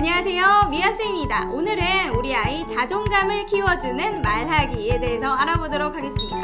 안녕하세요. 미아스입니다. 오늘은 우리 아이 자존감을 키워주는 말하기에 대해서 알아보도록 하겠습니다.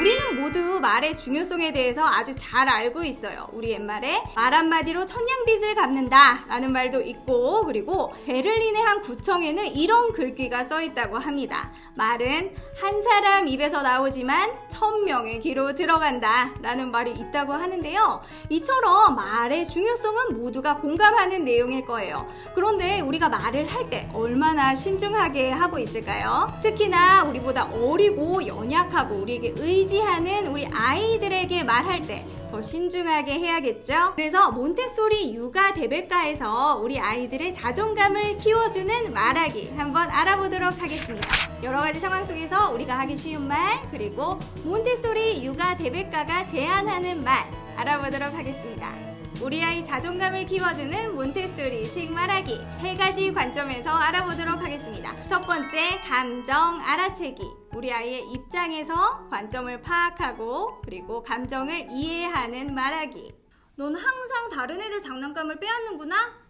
우리는 모두 말의 중요성에 대해서 아주 잘 알고 있어요. 우리 옛말에 말 한마디로 천냥빚을 갚는다 라는 말도 있고 그리고 베를린의 한 구청에는 이런 글귀가 써 있다고 합니다. 말은 한 사람 입에서 나오지만 천명의 귀로 들어간다 라는 말이 있다고 하는데요. 이처럼 말의 중요성은 모두가 공감하는 내용일 거예요. 그런데 우리가 말을 할 때 얼마나 신중하게 하고 있을까요? 특히나 우리보다 어리고 연약하고 우리에게 의지하는 우리 아이들에게 말할 때 더 신중하게 해야겠죠? 그래서 몬테소리 육아 대백과에서 우리 아이들의 자존감을 키워주는 말하기 한번 알아보도록 하겠습니다. 여러 가지 상황 속에서 우리가 하기 쉬운 말, 그리고 몬테소리 육아 대백과가 제안하는 말 알아보도록 하겠습니다. 우리 아이 자존감을 키워주는 몬테소리 식 말하기 세 가지 관점에서 알아보도록 하겠습니다. 첫 번째, 감정 알아채기. 우리 아이의 입장에서 관점을 파악하고 그리고 감정을 이해하는 말하기. 넌 항상 다른 애들 장난감을 빼앗는구나?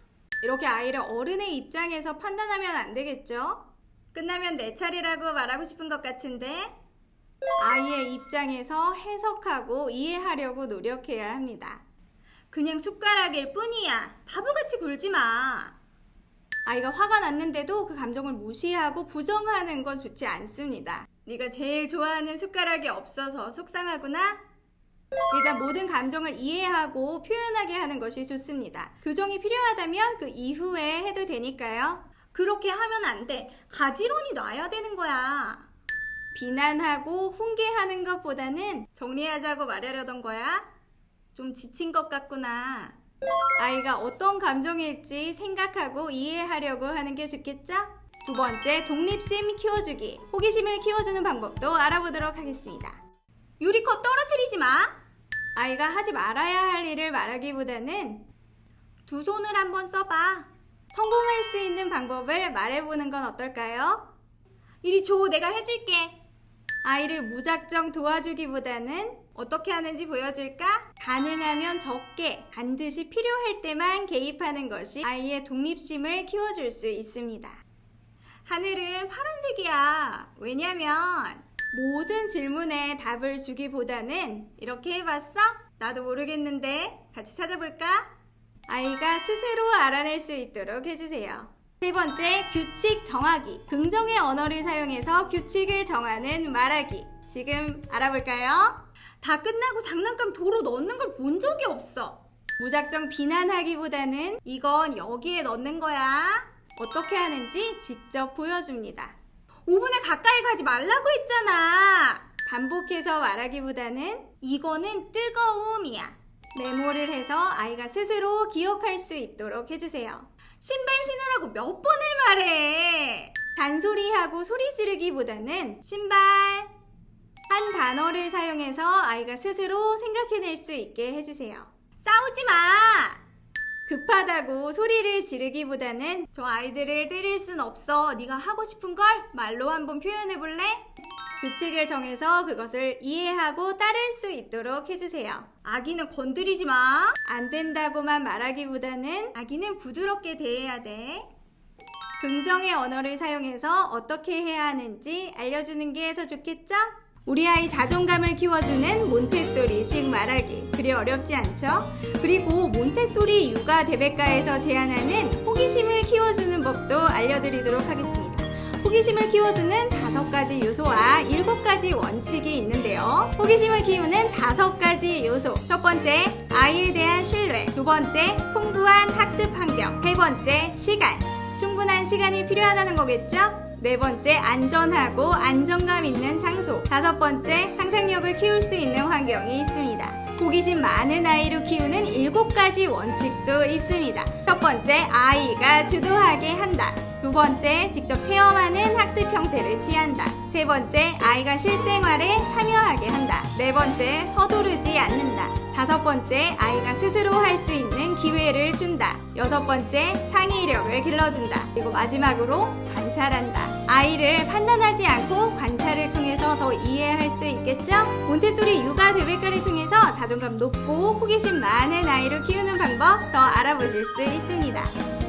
이렇게 아이를 어른의 입장에서 판단하면 안 되겠죠? 끝나면 내 차례라고 말하고 싶은 것 같은데 아이의 입장에서 해석하고 이해하려고 노력해야 합니다. 그냥 숟가락일 뿐이야. 바보같이 굴지 마. 아이가 화가 났는데도 그 감정을 무시하고 부정하는 건 좋지 않습니다. 네가 제일 좋아하는 숟가락이 없어서 속상하구나? 일단 모든 감정을 이해하고 표현하게 하는 것이 좋습니다. 교정이 필요하다면 그 이후에 해도 되니까요. 그렇게 하면 안 돼. 가지런히 놔야 되는 거야. 비난하고 훈계하는 것보다는 정리하자고 말하려던 거야? 좀 지친 것 같구나. 아이가 어떤 감정일지 생각하고 이해하려고 하는 게 좋겠죠? 두 번째, 독립심 키워주기. 호기심을 키워주는 방법도 알아보도록 하겠습니다. 유리컵 떨어뜨리지 마! 아이가 하지 말아야 할 일을 말하기보다는 두 손을 한번 써봐. 성공할 수 있는 방법을 말해보는 건 어떨까요? 이리 줘, 내가 해줄게. 아이를 무작정 도와주기보다는 어떻게 하는지 보여줄까? 가능하면 적게, 반드시 필요할 때만 개입하는 것이 아이의 독립심을 키워줄 수 있습니다. 하늘은 파란색이야. 왜냐면 모든 질문에 답을 주기보다는 이렇게 해봤어? 나도 모르겠는데 같이 찾아볼까? 아이가 스스로 알아낼 수 있도록 해주세요. 세 번째, 규칙 정하기. 긍정의 언어를 사용해서 규칙을 정하는 말하기. 지금 알아볼까요? 다 끝나고 장난감 도로 넣는 걸 본 적이 없어. 무작정 비난하기보다는 이건 여기에 넣는 거야. 어떻게 하는지 직접 보여줍니다. 5분에 가까이 가지 말라고 했잖아. 반복해서 말하기보다는 이거는 뜨거움이야. 메모를 해서 아이가 스스로 기억할 수 있도록 해주세요. 신발 신으라고 몇 번을 말해. 단소리하고 소리 지르기보다는 신발 한 단어를 사용해서 아이가 스스로 생각해낼 수 있게 해주세요. 싸우지 마! 급하다고 소리를 지르기보다는 저 아이들을 때릴 순 없어. 네가 하고 싶은 걸 말로 한번 표현해 볼래? 규칙을 정해서 그것을 이해하고 따를 수 있도록 해주세요. 아기는 건드리지 마. 안 된다고만 말하기보다는 아기는 부드럽게 대해야 돼. 긍정의 언어를 사용해서 어떻게 해야 하는지 알려주는 게 더 좋겠죠? 우리 아이 자존감을 키워주는 몬테소리식 말하기. 그리 어렵지 않죠? 그리고 몬테소리 육아 대백과에서 제안하는 호기심을 키워주는 법도 알려드리도록 하겠습니다. 호기심을 키워주는 다섯 가지 요소와 일곱 가지 원칙이 있는데요. 호기심을 키우는 다섯 가지 요소. 첫 번째, 아이에 대한 신뢰. 두 번째, 풍부한 학습 환경. 세 번째, 시간. 충분한 시간이 필요하다는 거겠죠? 네 번째, 안전하고 안정감 있는 장소. 다섯 번째, 상상력을 키울 수 있는 환경이 있습니다. 호기심 많은 아이로 키우는 일곱 가지 원칙도 있습니다. 첫 번째, 아이가 주도하게 한다. 두 번째, 직접 체험하는 학습 형태를 취한다. 세 번째, 아이가 실생활에 참여하게 한다. 네 번째, 서두르지 않는다. 다섯 번째, 아이가 스스로 할 수 있는 기회를 준다. 여섯 번째, 창의력을 길러준다. 그리고 마지막으로 관찰한다. 아이를 판단하지 않고 관찰을 통해서 더 이해할 수 있겠죠? 몬테소리 육아 대백과를 통해서 자존감 높고 호기심 많은 아이를 키우는 방법 더 알아보실 수 있습니다.